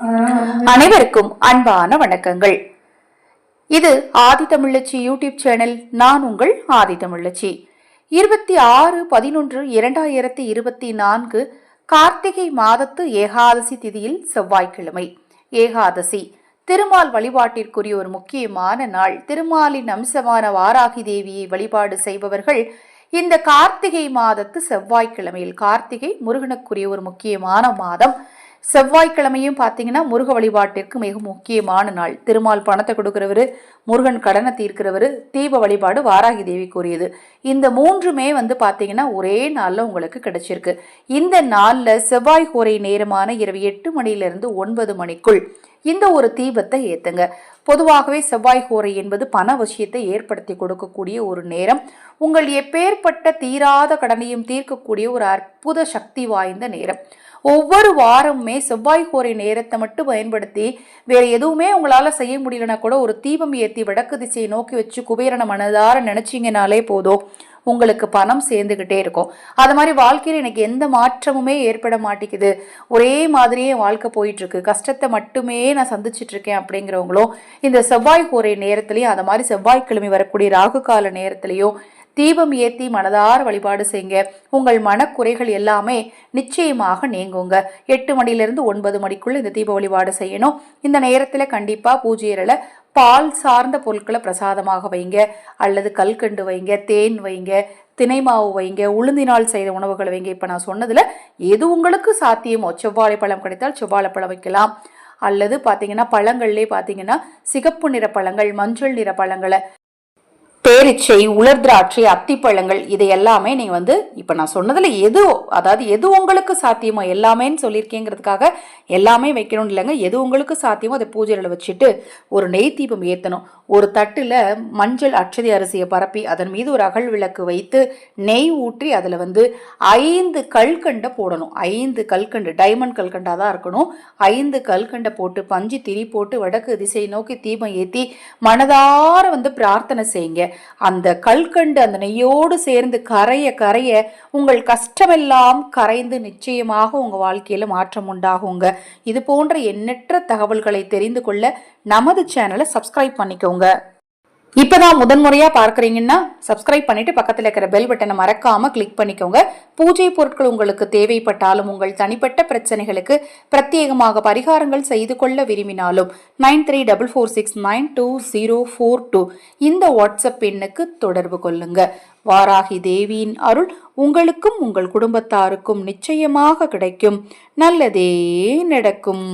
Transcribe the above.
அனைவருக்கும் அன்பான வணக்கங்கள். இது ஆதி தமிழச்சி யூடியூப் சேனல் நான் உங்கள் ஆதி தமிழச்சி. இருபத்தி ஆறு பதினொன்று இரண்டாயிரத்தி இருபத்தி நான்கு கார்த்திகை மாதத்து ஏகாதசி திதியில் செவ்வாய்க்கிழமை. ஏகாதசி திருமால் வழிபாட்டிற்குரிய ஒரு முக்கியமான நாள். திருமாலின் அம்சமான வாராகி தேவியை வழிபாடு செய்பவர்கள் இந்த கார்த்திகை மாதத்து செவ்வாய்க்கிழமையில். கார்த்திகை முருகனுக்குரிய ஒரு முக்கியமான மாதம். செவ்வாய்க்கிழமையும் பார்த்தீங்கன்னா முருக வழிபாட்டிற்கு மிக முக்கியமான நாள். திருமால் பணத்தை கொடுக்கிறவர் முருகன் கடனை தீர்க்கிறவர் தீப வழிபாடு வாராகி தேவிக்குரியது இந்த மூன்றுமே வந்து பார்த்தீங்கன்னா ஒரே நாளில் உங்களுக்கு கிடைச்சிருக்கு. இந்த நாளில் செவ்வாய் கோரை நேரமான இரவு எட்டு மணியிலிருந்து ஒன்பது மணிக்குள் இந்த ஒரு தீபத்தை ஏத்துங்க. பொதுவாகவே செவ்வாய் கோரை என்பது பண விஷயத்தை ஏற்படுத்தி கொடுக்கக்கூடிய ஒரு நேரம். உங்கள் எப்பேற்பட்ட தீராத கடனையும் தீர்க்கக்கூடிய ஒரு அற்புத சக்தி வாய்ந்த நேரம். ஒவ்வொரு வாரமுமே செவ்வாய் கோரை நேரத்தை மட்டும் பயன்படுத்தி வேற எதுவுமே உங்களால் செய்ய முடியலனா கூட ஒரு தீபம் ஏற்றி வடக்கு திசையை நோக்கி வச்சு குபேரனை மனதார நினைச்சீங்கனாலே போதும். உங்களுக்கு பணம் சேர்ந்துக்கிட்டே இருக்கும். அது மாதிரி வாழ்க்கையில் எனக்கு எந்த மாற்றமுமே ஏற்பட மாட்டேங்குது. ஒரே மாதிரியே என் வாழ்க்கை போயிட்டு இருக்கு கஷ்டத்தை மட்டுமே நான் சந்திச்சிட்டு இருக்கேன் அப்படிங்கிறவங்களும் இந்த செவ்வாய் கோரை நேரத்திலையும் அது மாதிரி செவ்வாய்க்கிழமை வரக்கூடிய ராகு கால நேரத்திலையும் தீபம் ஏத்தி மனதார வழிபாடு செய்யுங்க. உங்கள் மனக்குறைகள் எல்லாமே நிச்சயமாக நீங்குங்க. எட்டு மணிலிருந்து ஒன்பது மணிக்குள்ள இந்த தீப வழிபாடு செய்யணும். இந்த நேரத்தில் கண்டிப்பாக பூஜை பால் சார்ந்த பொருட்களை பிரசாதமாக வைங்க. அல்லது கல்கண்டு வைங்க தேன் வைங்க தினை மாவு வைங்க உளுந்தினால் செய்த உணவுகளை வைங்க. இப்போ நான் சொன்னதில் எது உங்களுக்கு சாத்தியமோ செவ்வாழை பழம் கிடைத்தால் செவ்வாழை பழம் வைக்கலாம். அல்லது பார்த்தீங்கன்னா பழங்கள்லேயே பார்த்தீங்கன்னா சிகப்பு நிற பழங்கள் மஞ்சள் நிற பழங்களை பேரிச்சை உலர் திராட்சை அத்திப்பழங்கள் இது எல்லாமே நீங்கள் வந்து இப்போ நான் சொன்னதில் எது அதாவது எது உங்களுக்கு சாத்தியமோ எல்லாமேன்னு சொல்லியிருக்கேங்கிறதுக்காக எல்லாமே வைக்கணும் இல்லைங்க. எது உங்களுக்கு சாத்தியமோ அதை பூஜையில் வச்சுட்டு ஒரு நெய் தீபம் ஏற்றணும் ஒரு தட்டில் மஞ்சள் அச்சதி அரிசியை பரப்பி அதன் மீது ஒரு அகல் விளக்கு வைத்து நெய் ஊற்றி அதில் வந்து ஐந்து கல்கண்டை போடணும். ஐந்து கல்கண்டு டைமண்ட் கல்கண்டாக தான் இருக்கணும். ஐந்து கல்கண்டை போட்டு பஞ்சு திரி போட்டு வடக்கு திசை நோக்கி தீபம் ஏற்றி மனதார வந்து பிரார்த்தனை செய்யுங்க. அந்த கல்கண்டு அந்த நெய்யோடு சேர்ந்து கரைய கரைய உங்கள் கஷ்டமெல்லாம் கரைந்து நிச்சயமாக உங்கள் வாழ்க்கையில் மாற்றம் உண்டாகுங்க. இது போன்ற எண்ணற்ற தகவல்களை தெரிந்து கொள்ள நமது சேனலை சப்ஸ்கிரைப் பண்ணிக்கோங்க. இப்பதான் முதன்முறையா பார்க்குறீங்கன்னா சப்ஸ்கிரைப் பண்ணிட்டு பக்கத்தில் இருக்கிற பெல் பட்டனை மறக்காம கிளிக் பண்ணிக்கோங்க. பூஜை பொருட்கள் உங்களுக்கு தேவைப்பட்டாலும் உங்கள் தனிப்பட்ட பிரச்சனைகளுக்கு பிரத்யேகமாக பரிகாரங்கள் செய்து கொள்ள விரும்பினாலும் nine three double four six nine two zero four two இந்த வாட்ஸ்அப் எண்ணுக்கு தொடர்பு கொள்ளுங்க. வாராகி தேவியின் அருள் உங்களுக்கும் உங்கள் குடும்பத்தாருக்கும் நிச்சயமாக கிடைக்கும். நல்லதே நடக்கும்.